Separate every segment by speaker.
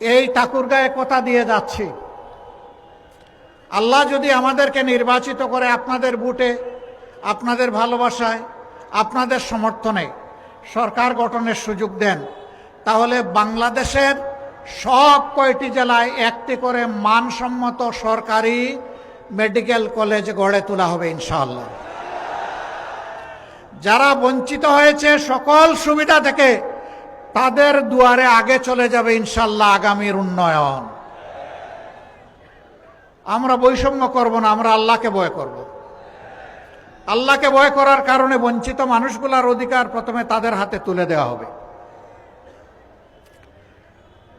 Speaker 1: এই ঠাকুরগায়ে কথা দিয়ে যাচ্ছি। আল্লাহ যদি আমাদেরকে নির্বাচিত করে আপনাদের বুটে, আপনাদের ভালোবাসায়, আপনাদের সমর্থনে সরকার গঠনের সুযোগ দেন, তাহলে বাংলাদেশের সব কয়টি জেলায় একটি করে মানসম্মত সরকারি মেডিকেল কলেজ গড়ে তোলা হবে ইনশাআল্লাহ। যারা বঞ্চিত হয়েছে সকল সুবিধা থেকে তাদের দুয়ারে আগে চলে যাবে ইনশাল্লাহ আগামীর উন্নয়ন। আমরা বৈষম্য করব না, আমরা আল্লাহকে ভয় করব। আল্লাহকে ভয় করার কারণে বঞ্চিত মানুষগুলার অধিকার প্রথমে তাদের হাতে তুলে দেওয়া হবে।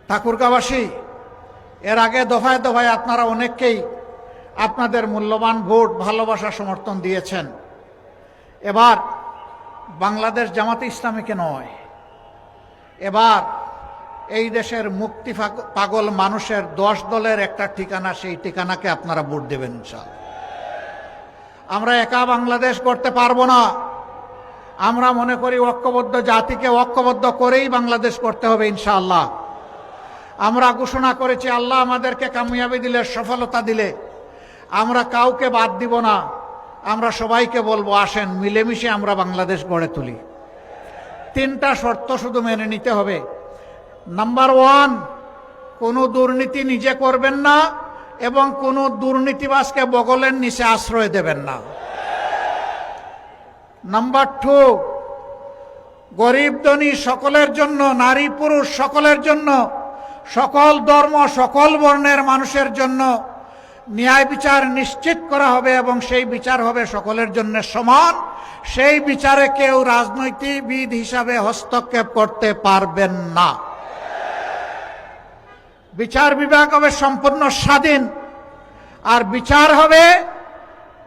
Speaker 1: ঠাকুরগাবাসী এর আগে দফায় দফায় আপনারা অনেককেই আপনাদের মূল্যবান ভোট, ভালোবাসা, সমর্থন দিয়েছেন। এবার বাংলাদেশ জামাতে ইসলামীকে নয় এবার এই দেশের মুক্তি পাগল মানুষের দশ দলের একটা ঠিকানা, সেই ঠিকানাকে আপনারা ভোট দেবেন ইনশাআল্লাহ। আমরা একা বাংলাদেশ করতে পারব না। আমরা মনে করি ঐক্যবদ্ধ জাতিকে ঐক্যবদ্ধ করেই বাংলাদেশ করতে হবে ইনশাআল্লাহ। আমরা ঘোষণা করেছি, আল্লাহ আমাদেরকে কামিয়াবি দিলে, সফলতা দিলে। আমরা কাউকে বাদ দিব না। আমরা সবাইকে বলব, আসেন, মিলেমিশে আমরা বাংলাদেশ গড়ে তুলি। তিনটা শর্ত শুধু মেনে নিতে হবে। নাম্বার ওয়ান কোনো দুর্নীতি নিজে করবেন না এবং কোনো দুর্নীতিবাসকে বগলের নিচে আশ্রয় দেবেন না। নাম্বার টু গরিব ধনী সকলের জন্য, নারী পুরুষ সকলের জন্য, সকল ধর্ম, সকল বর্ণের মানুষের জন্য ন্যায় বিচার নিশ্চিত করা হবে এবং সেই বিচার হবে সকলের জন্য সমান। সেই বিচারে কেউ রাজনৈতিকবিদ হিসাবে হস্তক্ষেপ করতে পারবেন না। বিচার বিভাগ হবে সম্পূর্ণ স্বাধীন। আর বিচার হবে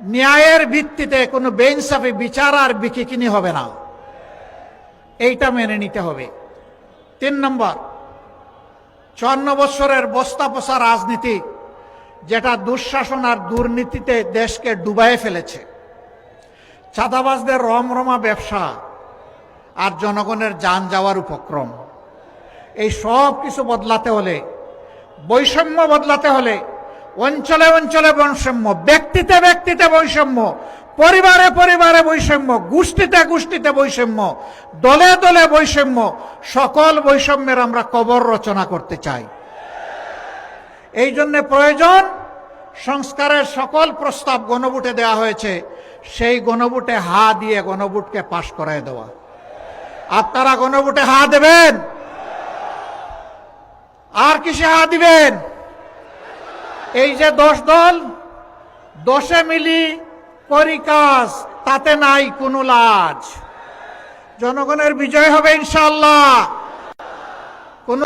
Speaker 1: ন্যায়ের ভিত্তিতে। কোনো বেইনসাফি বিচার আর বিকিকিনি হবে না। এইটা মেনে নিতে হবে। তিন নম্বর, চুয়ান্ন বছরের বস্তা পোষা রাজনীতি। যেটা দুঃশাসন আর দুর্নীতিতে দেশকে ডুবাইয়ে ফেলেছে। চাঁদাবাজদের রমরমা ব্যবসা আর জনগণের যান যাওয়ার উপক্রম। এই সব কিছু বদলাতে হলে, বৈষম্য বদলাতে হলে, অঞ্চলে অঞ্চলে বৈষম্য, ব্যক্তিতে ব্যক্তিতে বৈষম্য, পরিবারে পরিবারে বৈষম্য, গোষ্ঠীতে গোষ্ঠীতে বৈষম্য, দলে দলে বৈষম্য, সকল বৈষম্যের আমরা কবর রচনা করতে চাই। এই জন্য প্রয়োজন সংস্কারের সকল প্রস্তাব গণভোটে দেওয়া হয়েছে। সেই গণভোটে হা দিয়ে গণভোটকে পাশ করায় দেওয়া। আপনারা গণভোটে হা দেবেন? আর কিসে হা দিবেন? এই যে দশ দল, দশে মিলি করি কাজ তাতে নাই কোনো লাজ। জনগণের বিজয় হবে ইনশাল্লাহ